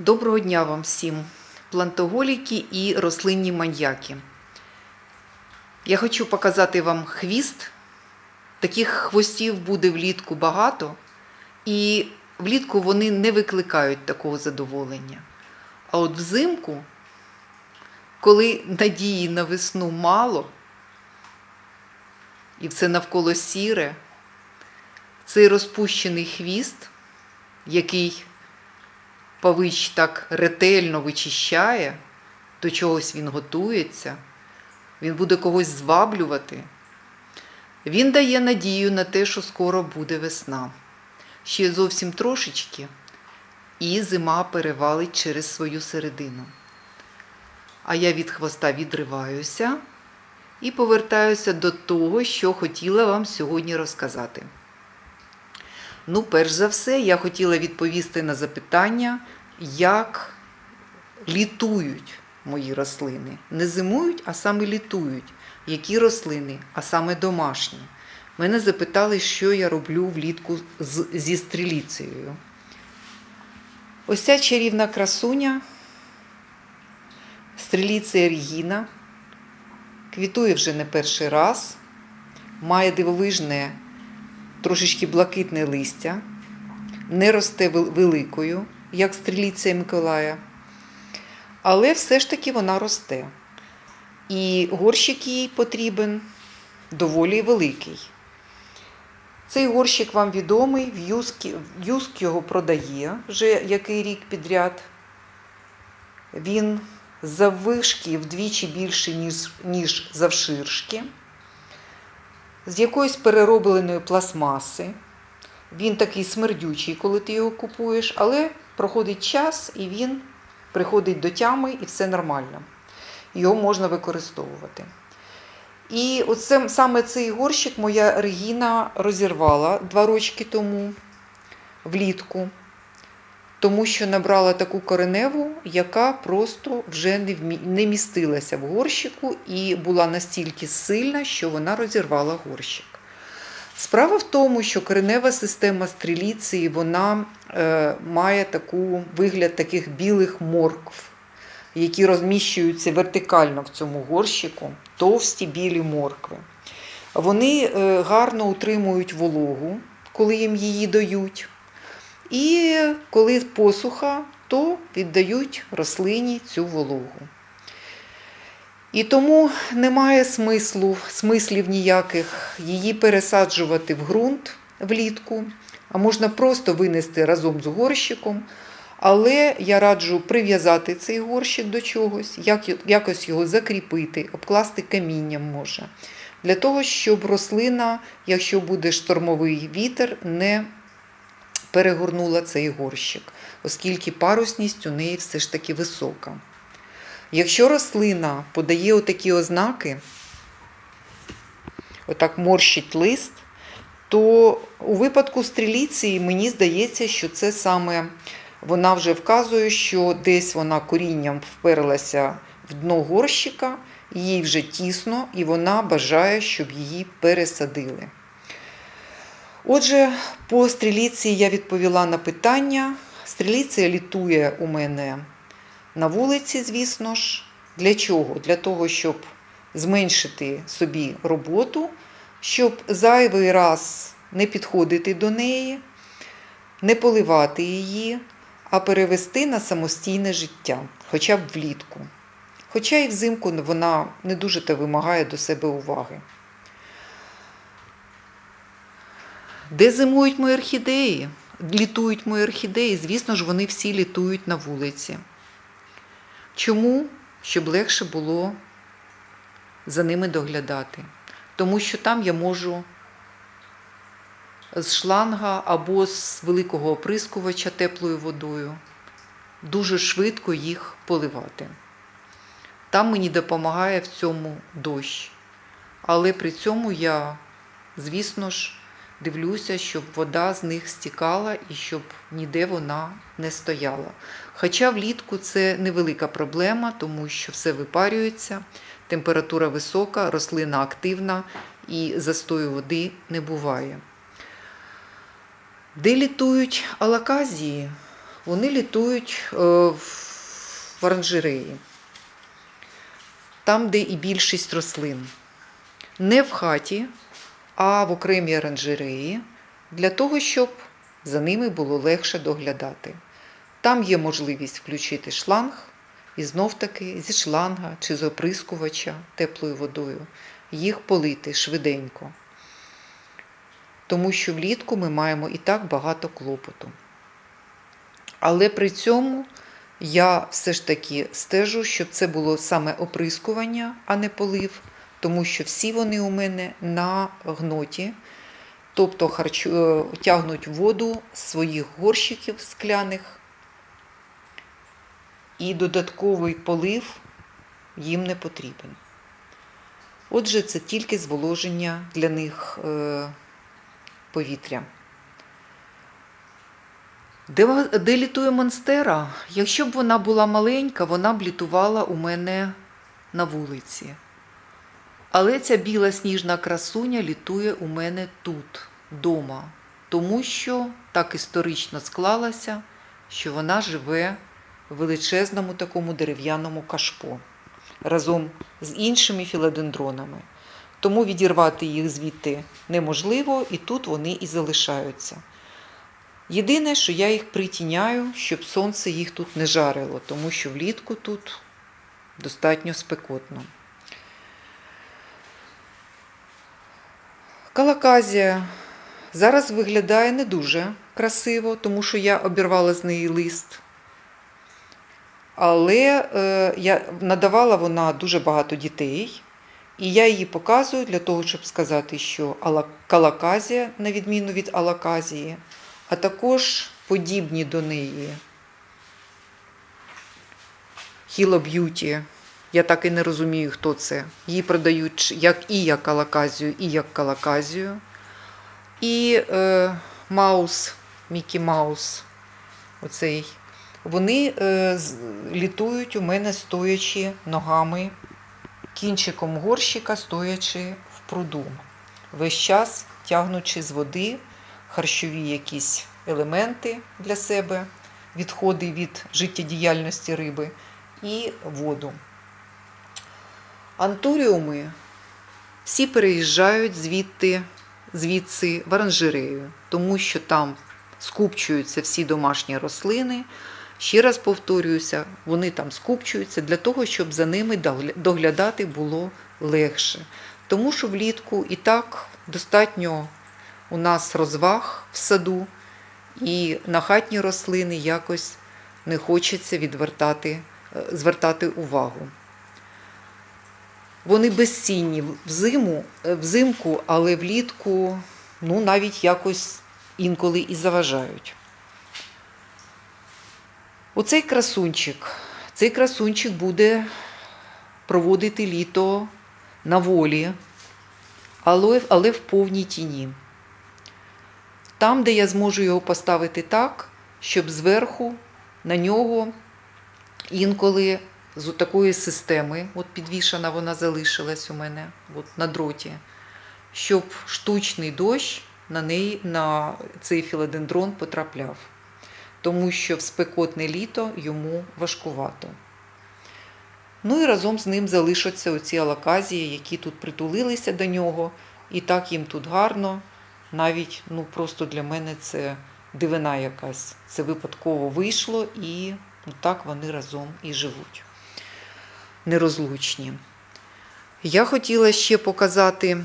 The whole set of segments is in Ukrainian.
Доброго дня вам всім, плантоголіки і рослинні маньяки. Я хочу показати вам хвіст. Таких хвостів буде влітку багато, і влітку вони не викликають такого задоволення. А от взимку, коли надії на весну мало, і все навколо сіре, цей розпущений хвіст, який Павич так ретельно вичищає, до чогось він готується, він буде когось зваблювати. Він дає надію на те, що скоро буде весна. Ще зовсім трошечки, і зима перевалить через свою середину. А я від хвоста відриваюся і повертаюся до того, що хотіла вам сьогодні розказати. Ну, перш за все, я хотіла відповісти на запитання, як літують мої рослини. Не зимують, а саме літують. Які рослини, а саме домашні. Мене запитали, що я роблю влітку з, зі стріліцею. Ось ця чарівна красуня, стріліцея Регіна, квітує вже не перший раз, має дивовижне трошечки блакитне листя, не росте великою, як стріліця Миколая, але все ж таки вона росте. І горщик їй потрібен доволі великий. Цей горщик вам відомий, В'юск його продає вже який рік підряд. Він заввишки вдвічі більший, ніж, ніж завширшки з якоїсь переробленої пластмаси. Він такий смердючий, коли ти його купуєш, але проходить час і він приходить до тями і все нормально. Його можна використовувати. І оце, саме цей горщик моя Регіна розірвала два рочки тому влітку, тому що набрала таку кореневу, яка просто вже не, містилася в горщику і була настільки сильна, що вона розірвала горщик. Справа в тому, що коренева система стріліції вона е, має таку вигляд таких білих моркв, які розміщуються вертикально в цьому горщику, товсті білі моркви. Вони е, гарно утримують вологу, коли їм її дають. І коли посуха, то віддають рослині цю вологу. І тому немає смислу, смислів ніяких її пересаджувати в ґрунт влітку, а можна просто винести разом з горщиком. Але я раджу прив'язати цей горщик до чогось, як- якось його закріпити, обкласти камінням може. Для того, щоб рослина, якщо буде штормовий вітер, не перегорнула цей горщик, оскільки парусність у неї все ж таки висока. Якщо рослина подає отакі ознаки, отак морщить лист, то у випадку стріліції мені здається, що це саме вона вже вказує, що десь вона корінням вперлася в дно горщика, їй вже тісно, і вона бажає, щоб її пересадили. Отже, по стріліції я відповіла на питання. Стріліція літує у мене на вулиці, звісно ж. Для чого? Для того, щоб зменшити собі роботу, щоб зайвий раз не підходити до неї, не поливати її, а перевести на самостійне життя, хоча б влітку. Хоча і взимку вона не дуже вимагає до себе уваги. Де зимують мої орхідеї? Літують мої орхідеї, звісно ж, вони всі літують на вулиці. Чому? Щоб легше було за ними доглядати. Тому що там я можу з шланга або з великого оприскувача теплою водою дуже швидко їх поливати. Там мені допомагає в цьому дощ. Але при цьому я, звісно ж, дивлюся, щоб вода з них стікала і щоб ніде вона не стояла. Хоча влітку це невелика проблема, тому що все випарюється, температура висока, рослина активна і застою води не буває. Де літують алаказії? вони літують е, в оранжереї, там, де і більшість рослин. Не в хаті, а в окремій оранжереї, для того, щоб за ними було легше доглядати. Там є можливість включити шланг і знов-таки зі шланга чи з оприскувача теплою водою їх полити швиденько. Тому що влітку ми маємо і так багато клопоту. Але при цьому я все ж таки стежу, щоб це було саме оприскування, а не полив, тому що всі вони у мене на гноті, тобто харчу, е, тягнуть воду з своїх горщиків скляних, і додатковий полив їм не потрібен. Отже, це тільки зволоження для них е, повітря. Де, літує монстера? Якщо б вона була маленька, вона б літувала у мене на вулиці. Але ця біла сніжна красуня літує у мене тут, вдома, тому що так історично склалося, що вона живе в величезному такому дерев'яному кашпо разом з іншими філодендронами. Тому відірвати їх звідти неможливо, і тут вони і залишаються. Єдине, що я їх притіняю, щоб сонце їх тут не жарило, тому що влітку тут достатньо спекотно. Калаказія зараз виглядає не дуже красиво, тому що я обірвала з неї лист. Але е, я надавала вона дуже багато дітей, і я її показую для того, щоб сказати, що ала- калаказія, на відміну від алаказії, а також подібні до неї Хіло Б'юті. Я так і не розумію, хто це. Її продають як і як алаказію, і як калаказію. І е, Маус, Мікі Маус, оцей. Вони е, літують у мене стоячи ногами, кінчиком горщика стоячи в пруду. Весь час тягнучи з води харчові якісь елементи для себе, відходи від життєдіяльності риби і воду. Антуріуми всі переїжджають звідти, звідси в оранжерею, тому що там скупчуються всі домашні рослини. Ще раз повторююся, вони там скупчуються для того, щоб за ними доглядати було легше. Тому що влітку і так достатньо у нас розваг в саду, і на хатні рослини якось не хочеться відвертати, е, звертати увагу. Вони безцінні взиму, е, взимку, але влітку ну, навіть якось інколи і заважають. Оцей красунчик. Цей красунчик буде проводити літо на волі, але, але в повній тіні. Там, де я зможу його поставити так, щоб зверху на нього інколи з такої системи, от підвішена вона залишилась у мене от на дроті, щоб штучний дощ на неї, на цей філодендрон потрапляв. Тому що в спекотне літо йому важкувато. Ну і разом з ним залишаться оці алаказії, які тут притулилися до нього, і так їм тут гарно. Навіть ну, просто для мене це дивина якась. Це випадково вийшло, і ну, так вони разом і живуть. Нерозлучні. Я хотіла ще показати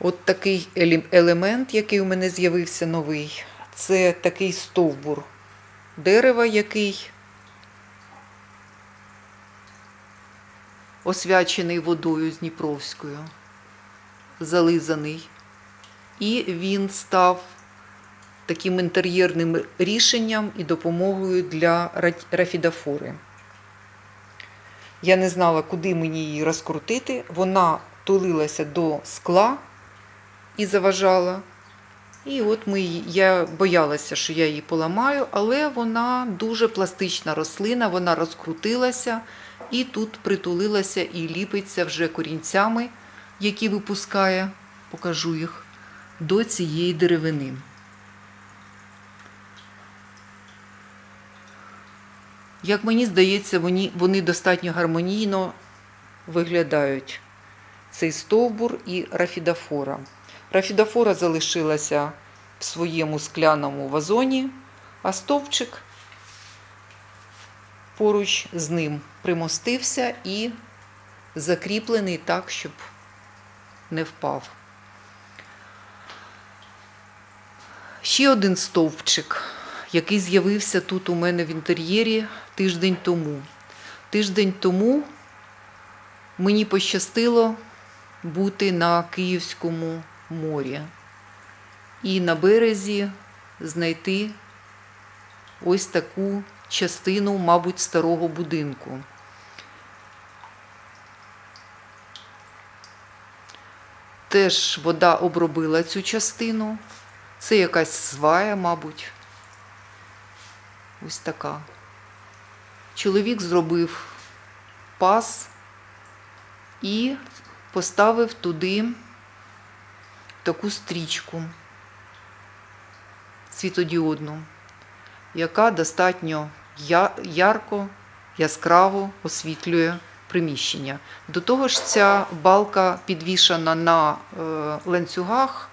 от такий елемент, який у мене з'явився новий. Це такий стовбур дерева, який освячений водою з Дніпровською, зализаний. І він став таким інтер'єрним рішенням і допомогою для ра- рафідофори. Я не знала, куди мені її розкрутити. Вона тулилася до скла і заважала. І от ми, я боялася, що я її поламаю, але вона дуже пластична рослина, вона розкрутилася і тут притулилася і ліпиться вже корінцями, які випускає, покажу їх, до цієї деревини. Як мені здається, вони, вони достатньо гармонійно виглядають цей стовбур і рафідафора. Рафідафора залишилася в своєму скляному вазоні, а стовпчик поруч з ним примостився і закріплений так, щоб не впав. Ще один стовпчик, який з'явився тут у мене в інтер'єрі тиждень тому. Тиждень тому мені пощастило бути на Київському морі і на березі знайти ось таку частину, мабуть, старого будинку. Теж вода обробила цю частину. Це якась свая, мабуть. Ось така. Чоловік зробив пас і поставив туди таку стрічку світодіодну, яка достатньо ярко, яскраво освітлює приміщення. До того ж, ця балка підвішана на е, ланцюгах,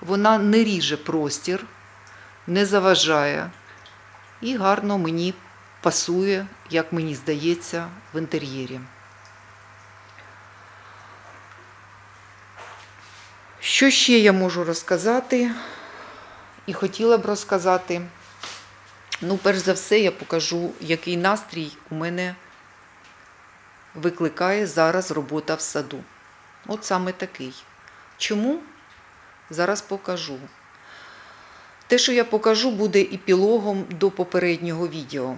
вона не ріже простір, не заважає і гарно мені пасує, як мені здається, в інтер'єрі. Що ще я можу розказати? І хотіла б розказати. Ну, перш за все, я покажу, який настрій у мене викликає зараз робота в саду. От саме такий. Чому? Зараз покажу. Те, що я покажу, буде епілогом до попереднього відео.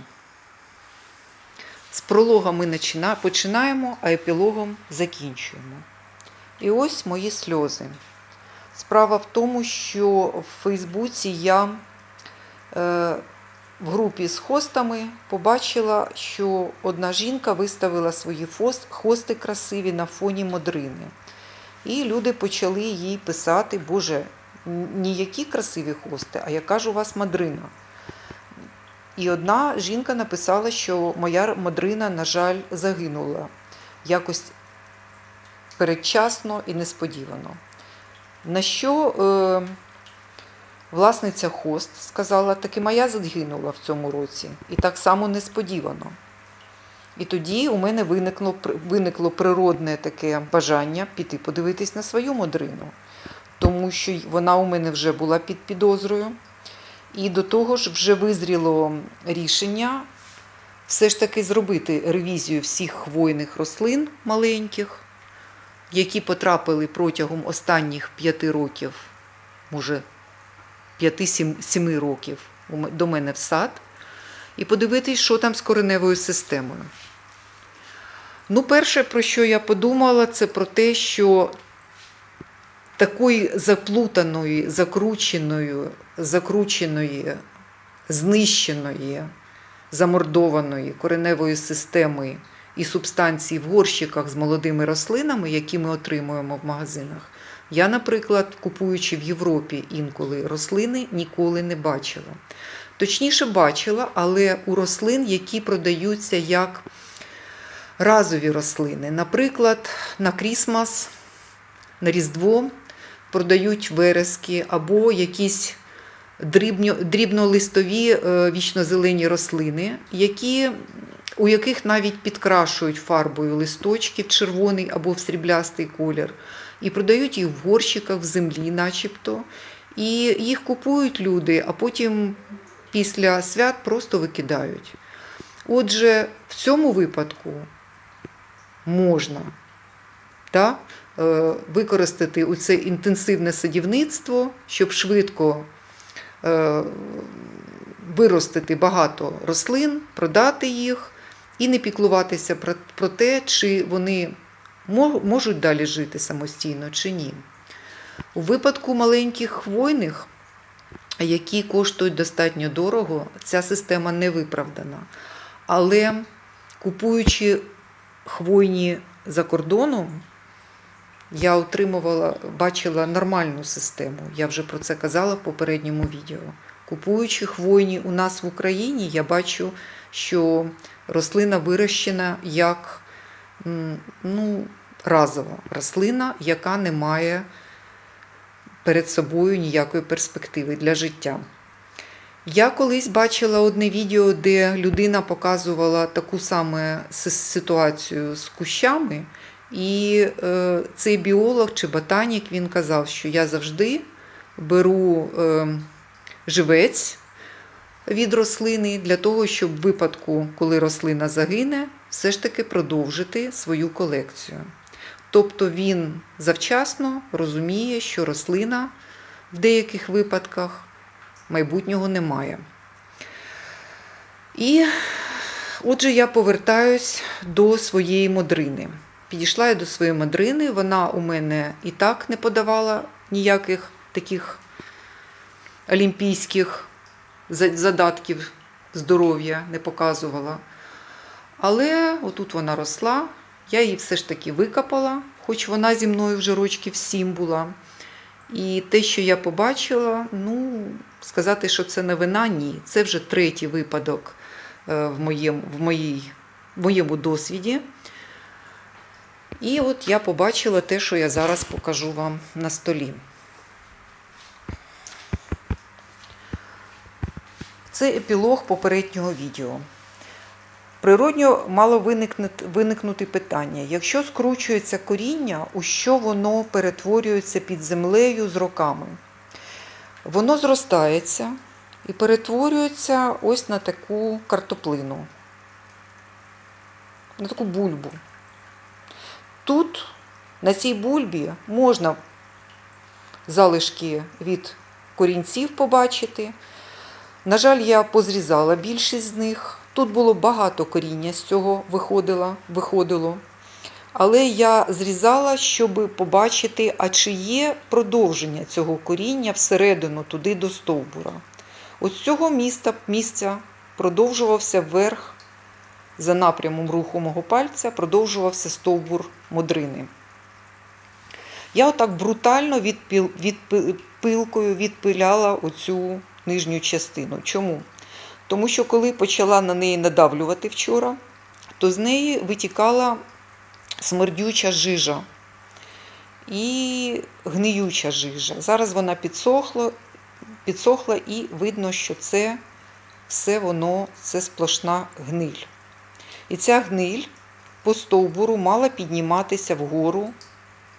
З пролога ми почина- починаємо, а епілогом закінчуємо. І ось мої сльози. Справа в тому, що в Фейсбуці я е, в групі з хостами побачила, що одна жінка виставила свої хости красиві на фоні модрини. І люди почали їй писати, Боже, ніякі красиві хости, а яка ж у вас мадрина? І одна жінка написала, що моя мадрина, на жаль, загинула якось передчасно і несподівано. На що е, власниця хост сказала, таки моя загинула в цьому році, і так само несподівано. І тоді у мене виникло, виникло природне таке бажання піти подивитись на свою модрину, тому що вона у мене вже була під підозрою. І до того ж вже визріло рішення все ж таки зробити ревізію всіх хвойних рослин маленьких, які потрапили протягом останніх п'яти років, може, п'яти-сіми років до мене в сад, і подивитись, що там з кореневою системою. Ну, перше, про що я подумала, це про те, що такої заплутаної, закрученої, закрученої, знищеної, замордованої кореневої системи і субстанцій в горщиках з молодими рослинами, які ми отримуємо в магазинах, я, наприклад, купуючи в Європі інколи рослини, ніколи не бачила. Точніше, бачила, але у рослин, які продаються як разові рослини. Наприклад, на Крісмас, на Різдво продають верески або якісь дрібньо, дрібнолистові е, вічнозелені рослини, які, у яких навіть підкрашують фарбою листочки в червоний або в сріблястий колір, і продають їх в горщиках в землі, начебто. І їх купують люди, а потім після свят просто викидають. Отже, в цьому випадку можна так, використати у це інтенсивне садівництво, щоб швидко е, виростити багато рослин, продати їх і не піклуватися про те, чи вони можуть далі жити самостійно чи ні. У випадку маленьких хвойних, які коштують достатньо дорого, ця система не виправдана. Але купуючи хвойні за кордоном, я отримувала, бачила нормальну систему. Я вже про це казала в попередньому відео. Купуючи хвойні у нас в Україні, я бачу, що рослина вирощена як ну, разова рослина, яка не має перед собою ніякої перспективи для життя. Я колись бачила одне відео, де людина показувала таку саме с- ситуацію з кущами, і е, цей біолог чи ботанік він казав, що я завжди беру е, живець від рослини для того, щоб в випадку, коли рослина загине, все ж таки продовжити свою колекцію. Тобто він завчасно розуміє, що рослина в деяких випадках майбутнього немає. І отже, я повертаюсь до своєї модрини. Підійшла я до своєї модрини, вона у мене і так не подавала ніяких таких олімпійських задатків здоров'я, не показувала. Але отут вона росла, я її все ж таки викопала, хоч вона зі мною вже рочків сім була. І те, що я побачила, ну, сказати, що це новина, ні. Це вже третій випадок е, в моєму, в моєму досвіді. І от я побачила те, що я зараз покажу вам на столі. Це епілог попереднього відео. Природньо мало виникнути, питання: якщо скручується коріння, у що воно перетворюється під землею з роками? Воно зростається і перетворюється ось на таку картоплину, на таку бульбу. Тут, на цій бульбі, можна залишки від корінців побачити. На жаль, я позрізала більшість з них. Тут було багато коріння з цього виходило, виходило. Але я зрізала, щоб побачити, а чи є продовження цього коріння всередину, туди до стовбура. От з цього міста, місця продовжувався вверх, за напрямом руху мого пальця, продовжувався стовбур модрини. Я отак брутально відпіл, відпи- пилкою відпиляла оцю нижню частину. Чому? Тому що коли почала на неї надавлювати вчора, то з неї витікала смердюча жижа і гниюча жижа. Зараз вона підсохла, підсохла і видно, що це все воно це сплошна гниль. І ця гниль по стовбуру мала підніматися вгору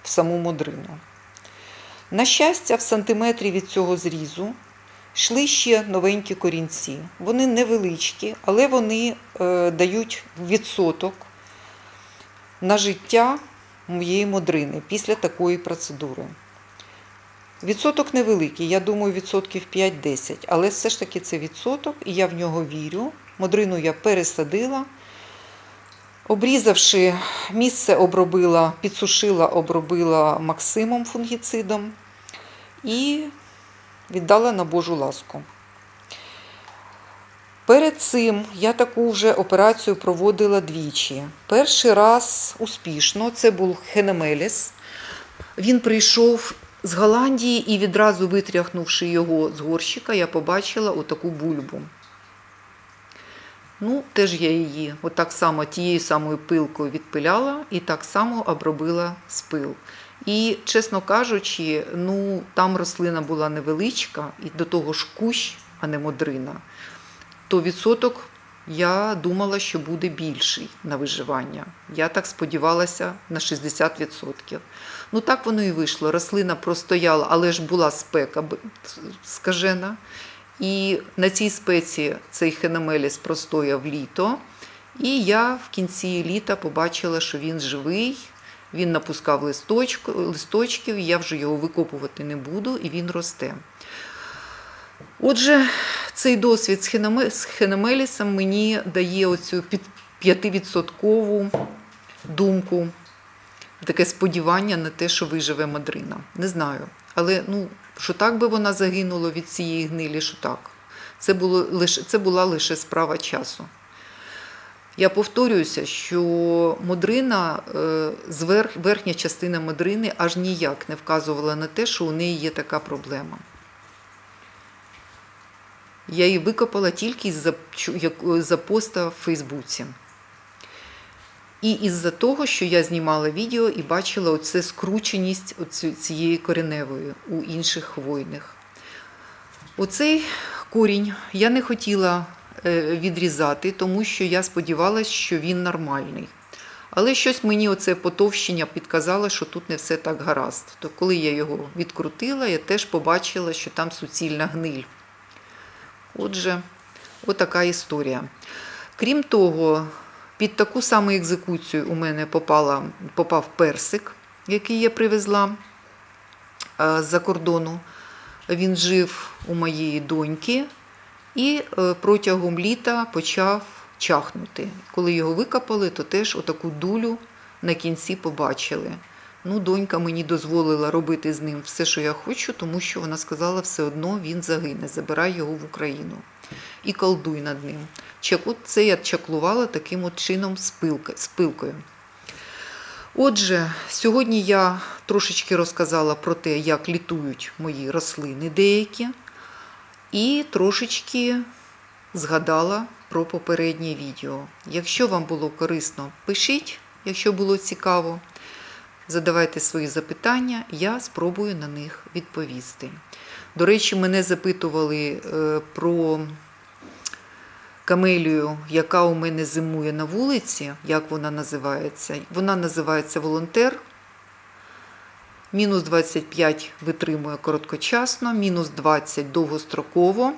в саму модрину. На щастя, в сантиметрі від цього зрізу йшли ще новенькі корінці. Вони невеличкі, але вони е, дають відсоток на життя моєї модрини після такої процедури. Відсоток невеликий, я думаю, відсотків 5-10, але все ж таки це відсоток, і я в нього вірю. Модрину я пересадила. Обрізавши місце, обробила, підсушила, обробила максимом фунгіцидом і віддала на Божу ласку. Перед цим я таку вже операцію проводила двічі. Перший раз успішно, це був Хенемеліс. Він прийшов з Голландії і відразу витряхнувши його з горщика, я побачила отаку бульбу. Ну, теж я її отак само тією самою пилкою відпиляла і так само обробила спил. І, чесно кажучи, ну там рослина була невеличка, і до того ж кущ, а не модрина, то відсоток я думала, що буде більший на виживання. Я так сподівалася на 60%. Ну так воно і вийшло. Рослина простояла, але ж була спека скажена. І на цій спеці цей хенемеліс простояв літо. І я в кінці літа побачила, що він живий, він напускав листочку, листочків, я вже його викопувати не буду, і він росте. Отже, цей досвід з хенемелісом мені дає оцю 5% думку, таке сподівання на те, що виживе мадрина. Не знаю. Але ну, що так би вона загинула від цієї гнилі, що так. Це, було лише, це була лише справа часу. Я повторююся, що модрина, е, верхня частина модрини аж ніяк не вказувала на те, що у неї є така проблема. Я її викопала тільки із-за за поста в Фейсбуці. І із-за того, що я знімала відео і бачила оце скрученість оцю- цієї кореневої у інших хвойних. Оцей корінь я не хотіла е, відрізати, тому що я сподівалася, що він нормальний. Але щось мені оце потовщення підказало, що тут не все так гаразд. То коли я його відкрутила, я теж побачила, що там суцільна гниль. Отже, отака історія. Крім того, під таку саму екзекуцію у мене попала, попав персик, який я привезла е, з-за кордону. Він жив у моєї доньки і е, протягом літа почав чахнути. Коли його викопали, то теж отаку дулю на кінці побачили. Ну, донька мені дозволила робити з ним все, що я хочу, тому що вона сказала, все одно він загине, забирай його в Україну і колдуй над ним. Чак- От це я чаклувала таким от чином з пилкою. Отже, сьогодні я трошечки розказала про те, як літують мої рослини деякі, і трошечки згадала про попереднє відео. Якщо вам було корисно, пишіть, якщо було цікаво. Задавайте свої запитання, я спробую на них відповісти. До речі, мене запитували е, про камелію, яка у мене зимує на вулиці, як вона називається. Вона називається волонтер. Мінус 25 витримує короткочасно, мінус 20 довгостроково.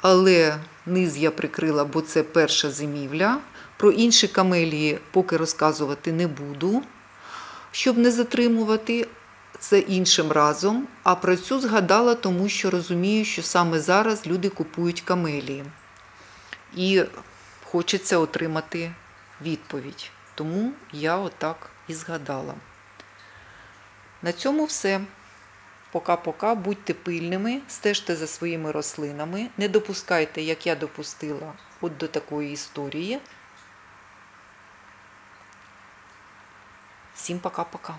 Але низ я прикрила, бо це перша зимівля. Про інші камелії поки розказувати не буду, щоб не затримувати це іншим разом. А про цю згадала, тому що розумію, що саме зараз люди купують камелії. І хочеться отримати відповідь. Тому я отак і згадала. На цьому все. Пока-пока, будьте пильними, стежте за своїми рослинами, не допускайте, як я допустила, от до такої історії. Всім пока-пока.